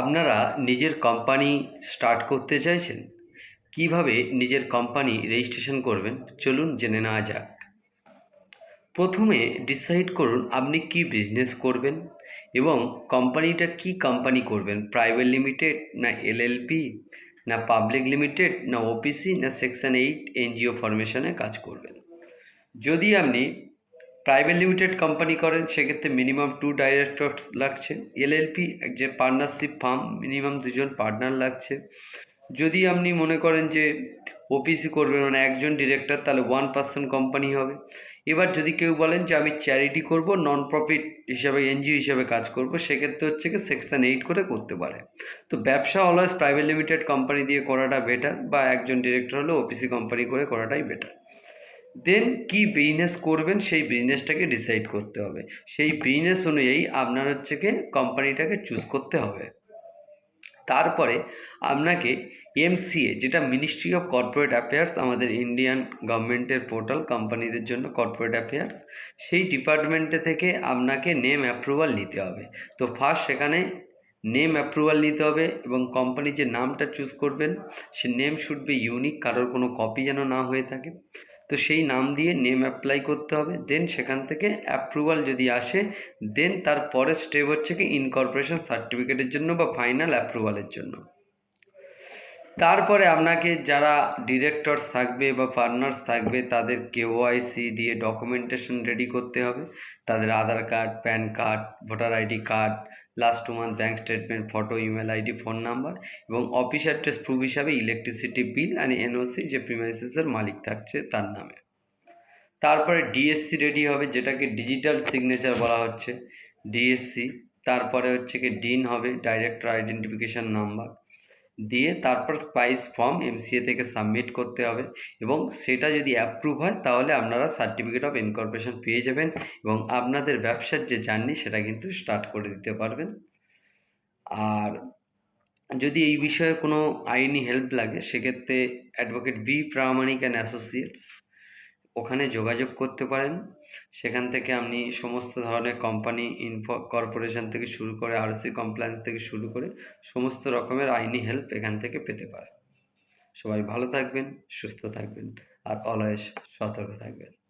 আপনারা নিজের company start করতে চাইছেন? কীভাবে নিজের কোম্পানি রেজিস্ট্রেশন করবেন? চলুন জেনে নেওয়া যাক। প্রথমে ডিসাইড করুন আপনি কি বিজনেস করবেন এবং কোম্পানিটা কি কোম্পানি করবেন? প্রাইভেট লিমিটেড না এলএলপি না পাবলিক লিমিটেড না ওপিসি না সেকশন এইট এনজিও ফরমেশনে কাজ করবেন। যদি আপনি প্রাইভেট লিমিটেড কোম্পানি করেন, সেক্ষেত্রে মিনিমাম টু ডাইরেক্টরস লাগছে। এলএলপি যে পার্টনারশিপ ফার্ম মিনিমাম দুজন পার্টনার লাগছে। যদি আপনি মনে করেন যে ওপিসি করবেন মানে একজন ডিরেক্টর তাহলে ওয়ান পার্সন কোম্পানি হবে। এবার যদি কেউ বলেন যে আমি চ্যারিটি করব নন প্রফিট হিসাবে, এনজিও হিসাবে কাজ করব, সেক্ষেত্রে হচ্ছে কি সেকশন এইট করে করতে পারে। তো ব্যবসা অলওয়েজ প্রাইভেট লিমিটেড কোম্পানি দিয়ে করাটা বেটার বা একজন ডিরেক্টর হলে ওপিসি কোম্পানি করে করাটাই বেটার দেন কি বিজনেস করবেন সেই বিজনেসটাকে ডিসাইড করতে হবে। সেই বিজনেস অনুযায়ী আপনার হচ্ছে কি কোম্পানিটাকে চুজ করতে হবে। তারপরে আপনাকে এমসিএ যেটা মিনিস্ট্রি অফ কর্পোরেট অ্যাফেয়ার্স আমাদের ইন্ডিয়ান গভর্নমেন্টের পোর্টাল কোম্পানিদের জন্য কর্পোরেট অ্যাফেয়ার্স সেই ডিপার্টমেন্টে থেকে আপনাকে নেম অ্যাপ্রুভাল নিতে হবে। তো ফার্স্ট সেখানে নেম অ্যাপ্রুভাল নিতে হবে এবং কোম্পানির যে নামটা চুজ করবেন, সে নেম শুড বি ইউনিক কারোর কোনো কপি যেন না হয়ে থাকে। তো সেই নাম দিয়ে নেম অ্যাপ্লাই করতে হবে দেন সেখান থেকে অ্যাপ্রুভাল যদি আসে দেন তার পরের স্টেপ হচ্ছে কি ইনকর্পোরেশন সার্টিফিকেটের জন্য বা ফাইনাল অ্যাপ্রুভালের জন্য। তারপরে আপনাকে যারা ডিরেক্টরস থাকবে বা পার্টনার্স থাকবে, তাদের কেওয়াইসি দিয়ে ডকুমেন্টেশন রেডি করতে হবে। তাদের Aadhaar card PAN card voter ID card last two month bank statement photo email ID phone number এবং অফিস অ্যাড্রেস প্রুফ হিসাবে ইলেকট্রিসিটি বিল অ্যান্ড এনওসি যে প্রিমাইসেসের মালিক থাকছে তার নামে। তারপরে ডিএসসি রেডি হবে, যেটাকে ডিজিটাল সিগনেচার বলা হচ্ছে। ডিএসসি তারপরে হচ্ছে কি ডিন হবে ডাইরেক্টর আইডেন্টিফিকেশান নাম্বার দিয়ে তারপর স্পাইস ফর্ম এমসিএ থেকে সাবমিট করতে হবে এবং সেটা যদি অ্যাপ্রুভ হয় তাহলে আপনারা সার্টিফিকেট অফ ইনকর্পোরেশন পেয়ে যাবেন এবং আপনাদের ব্যবসার যে জার্নি সেটা কিন্তু স্টার্ট করে দিতে পারবেন। আর যদি এই বিষয়ে কোনো আইনি হেল্প লাগে সেক্ষেত্রে advocate B Pramanik and associates ওখানে যোগাযোগ করতে পারেন। সেখান থেকে আপনি সমস্ত ধরনের কোম্পানি ইনফো কর্পোরেশন থেকে শুরু করে আরসি কমপ্লায়েন্স থেকে শুরু করে সমস্ত রকমের আইনি হেল্প এখান থেকে পেতে পারেন। সবাই ভালো থাকবেন, সুস্থ থাকবেন, আর অলওয়েজ সতর্ক থাকবেন।